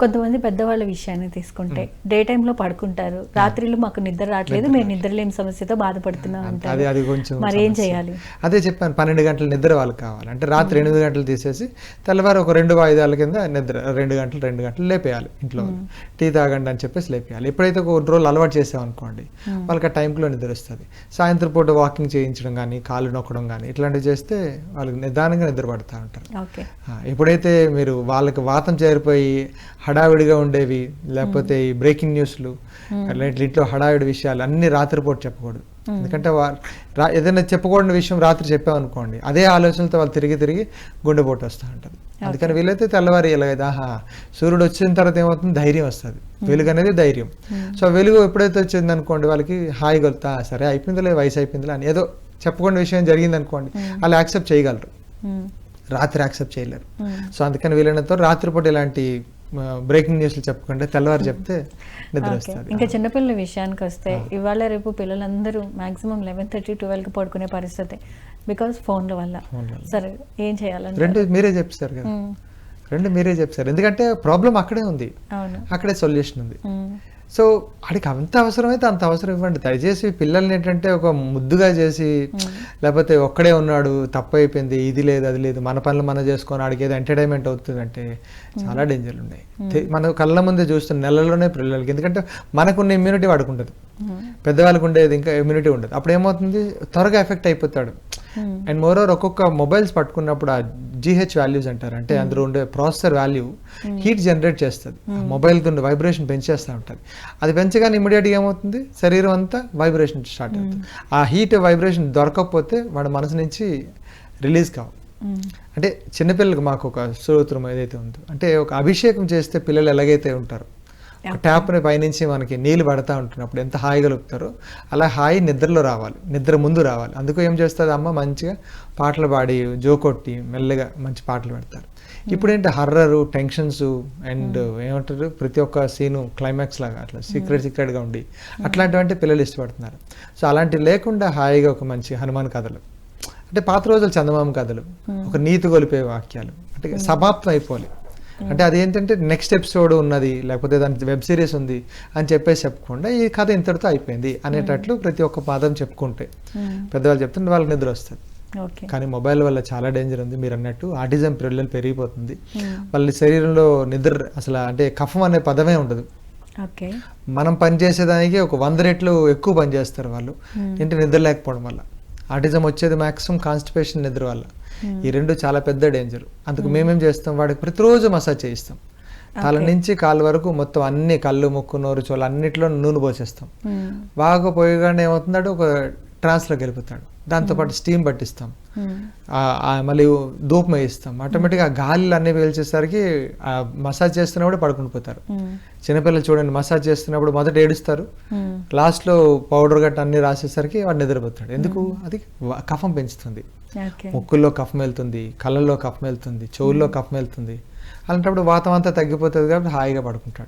కొంతమంది పెద్దవాళ్ళ విషయాన్ని తీసుకుంటే డే టైంలో పడుకుంటారు. రాత్రిలో మాకు నిద్ర రావట్లేదు. మేము నిద్రలేని సమస్యతో బాధపడుతున్నాం అది అంటారు. అది కొంచెం మరి ఏం. చేయాలి? అదే చెప్పాను పన్నెండు గంటల నిద్ర వాళ్ళకి కావాలి. అంటే రాత్రి ఎనిమిది గంటలు తీసేసి తెల్లవారు ఒక రెండు వాయిదాల కింద నిద్ర రెండు గంటలు రెండు గంటలు లేపేయాలి ఇంట్లో టీ తాగండి అని చెప్పేసి లేపేయాలి. ఎప్పుడైతే ఒక రోజులు అలవాటు చేసామనుకోండి వాళ్ళకి ఆ టైంలో నిద్ర వస్తుంది. సాయంత్రం పూట వాకింగ్ చేయించడం కానీ కాళ్ళు నొక్కడం కానీ ఇట్లాంటివి చేస్తే వాళ్ళకి నిదానంగా నిద్ర పడుతూ ఉంటారు. ఎప్పుడైతే మీరు వాళ్ళకి వాతం చేరిపోయి హడావిడిగా ఉండేవి లేకపోతే ఈ బ్రేకింగ్ న్యూస్లు అలాంటి ఇంట్లో హడావిడి విషయాలు అన్ని రాత్రిపూట చెప్పకూడదు. ఎందుకంటే వాళ్ళు రా ఏదైనా చెప్పకూడని విషయం రాత్రి చెప్పామనుకోండి అదే ఆలోచనలతో వాళ్ళు తిరిగి తిరిగి గుండెపోటు వస్తూ ఉంటుంది. అందుకని వీలైతే తెల్లవారి ఎలాగైతే ఆహా సూర్యుడు వచ్చిన తర్వాత ఏమవుతుంది? ధైర్యం వస్తుంది. వెలుగు అనేది ధైర్యం. సో వెలుగు ఎప్పుడైతే వచ్చింది అనుకోండి వాళ్ళకి హాయిగా వెళ్తా సరే అయిపోయిందిలే వయసు అయిపోయిందిలే అని ఏదో చెప్పకుండా విషయం జరిగింది అనుకోండి వాళ్ళు యాక్సెప్ట్ చేయగలరు. రాత్రి యాక్సెప్ట్ చేయలేరు. సో అందుకని వీలైనంత రాత్రిపూట ఇలాంటి బ్రేకింగ్ న్యూస్లు చెప్పకుండా తెల్లవారు చెప్తే నిద్ర. వస్తుంది. ఇంకా చిన్నపిల్లల విషయానికి వస్తే ఇవాళ రేపు పిల్లలందరూ మాక్సిమం లెవెన్ థర్టీ ట్వెల్వ్కి పడుకునే పరిస్థితి బికాస్ ఫోన్ల వల్ల. సరే ఏం చేయాలంటే రెండు మీరే చెప్తారు కదా. రెండు మీరే చెప్తారు ఎందుకంటే ప్రాబ్లం అక్కడే ఉంది. అక్కడే సొల్యూషన్ ఉంది. సో వాడికి అంత అవసరమైతే అంత అవసరం ఇవ్వండి. దయచేసి పిల్లల్ని ఏంటంటే ఒక ముద్దుగా చేసి లేకపోతే ఒక్కడే ఉన్నాడు తప్పు అయిపోయింది ఇది లేదు అది లేదు మన పనులు మనం చేసుకొని ఆడికి ఏదో ఎంటర్టైన్మెంట్ అవుతుంది అంటే చాలా డేంజర్లు ఉన్నాయి తె- మన కళ్ళ ముందే చూస్తున్న నెలలోనే పిల్లలకి ఎందుకంటే మనకున్న ఇమ్యూనిటీ వాడికి ఉండదు పెద్దవాళ్ళకి ఉండేది ఇంకా ఇమ్యూనిటీ ఉండదు. అప్పుడు ఏమవుతుంది? త్వరగా ఎఫెక్ట్ అయిపోతాడు. అండ్ మోరోవర్ ఒక్కొక్క మొబైల్స్ పట్టుకున్నప్పుడు ఆ జిహెచ్ వాల్యూస్ అంటారు. అంటే అందులో ఉండే ప్రాసెసర్ వాల్యూ హీట్ జనరేట్ చేస్తుంది. మొబైల్ ఉండే వైబ్రేషన్ పెంచేస్తూ ఉంటుంది. అది పెంచగానే ఇమీడియట్గా ఏమవుతుంది? శరీరం అంతా వైబ్రేషన్ స్టార్ట్ అవుతుంది. ఆ హీట్ వైబ్రేషన్ దొరకకపోతే వాడి మనసు నుంచి రిలీజ్ కావు. ఉమ్, అంటే చిన్నపిల్లలకు మాకు ఒక స్తోత్రం ఏదైతే ఉందో అంటే ఒక అభిషేకం చేస్తే పిల్లలు ఎలాగైతే ఉంటారు ట్యాప్ని పైనుంచి మనకి నీళ్ళు పడతా ఉంటున్నప్పుడు ఎంత హాయిగా గలుపుతారో అలా హాయి నిద్రలో రావాలి. నిద్ర ముందు రావాలి. అందుకు ఏం చేస్తుంది అమ్మ? మంచిగా పాటలు పాడి జోకొట్టి మెల్లగా మంచి పాటలు పెడతారు. ఇప్పుడు ఏంటి? హర్రరు టెన్షన్స్ అండ్ ఏమంటారు? ప్రతి ఒక్క సీను క్లైమాక్స్ లాగా అట్లా సీక్రెట్ సీక్రెట్గా ఉండి అట్లాంటివంటే పిల్లలు ఇష్టపడుతున్నారు. సో అలాంటివి లేకుండా హాయిగా ఒక మంచి హనుమాన్ కథలు. అంటే పాత రోజులు చందమామ కథలు. ఒక నీతి గొలిపే వాక్యాలు. అంటే సమాప్తం అయిపోవాలి. అంటే అదేంటంటే నెక్స్ట్ ఎపిసోడ్ ఉన్నది లేకపోతే దాని వెబ్ సిరీస్ ఉంది అని చెప్పేసి చెప్పకుండా ఈ కథ ఇంతటితో అయిపోయింది అనేటట్లు ప్రతి ఒక్క పాదం చెప్పుకుంటే పెద్దవాళ్ళు చెప్తుంటే వాళ్ళకి నిద్ర వస్తుంది. కానీ మొబైల్ వల్ల చాలా డేంజర్ ఉంది మీరు అన్నట్టు. ఆటిజం పిల్లలు పెరిగిపోతుంది. వాళ్ళ శరీరంలో నిద్ర అసలు అంటే కఫం అనే పదమే ఉండదు. ఓకే. మనం పని చేసేదానికి ఒక వంద రెట్లు ఎక్కువ పని చేస్తారు వాళ్ళు. ఏంటి నిద్ర లేకపోవడం వల్ల? ఆటిజం వచ్చేది మాక్సిమం కాన్స్టిపేషన్ నిద్ర వల్ల ఈ రెండు చాలా పెద్ద డేంజర్ అందుకు మేమేం చేస్తాం? వాడికి ప్రతిరోజు మసాజ్ చేయిస్తాం. తల నుంచి కాళ్ళ వరకు మొత్తం అన్ని కళ్ళు ముక్కు నోరు చోలు అన్నిట్లో నూనె పోసేస్తాం. ఉమ్, బాగా పోయగానే ఏమవుతుందంటే ఒక ట్రాన్స్లోకి వెళ్ళిపోతాడు. దాంతోపాటు స్టీమ్ పట్టిస్తాం. ఆ మళ్ళీ ధూపం వేయిస్తాం. ఆటోమేటిక్గా ఆ గాలిలు అన్నీ పీల్చేసరికి ఆ మసాజ్ చేస్తున్నప్పుడు పడుకుని పోతారు. చిన్నపిల్లలు చూడండి మసాజ్ చేస్తున్నప్పుడు మొదట ఏడుస్తారు. లాస్ట్లో పౌడర్ గట్ట అన్ని రాసేసరికి వాడు నిద్రపోతాడు. ఎందుకు? అది కఫం పెంచుతుంది. ముక్కుల్లో కఫం వెళ్తుంది కళ్ళల్లో కఫం వెళ్తుంది చెవుల్లో కఫం వెళ్తుంది అలాంటప్పుడు వాతం అంతా తగ్గిపోతుంది కాబట్టి హాయిగా పడుకుంటాడు.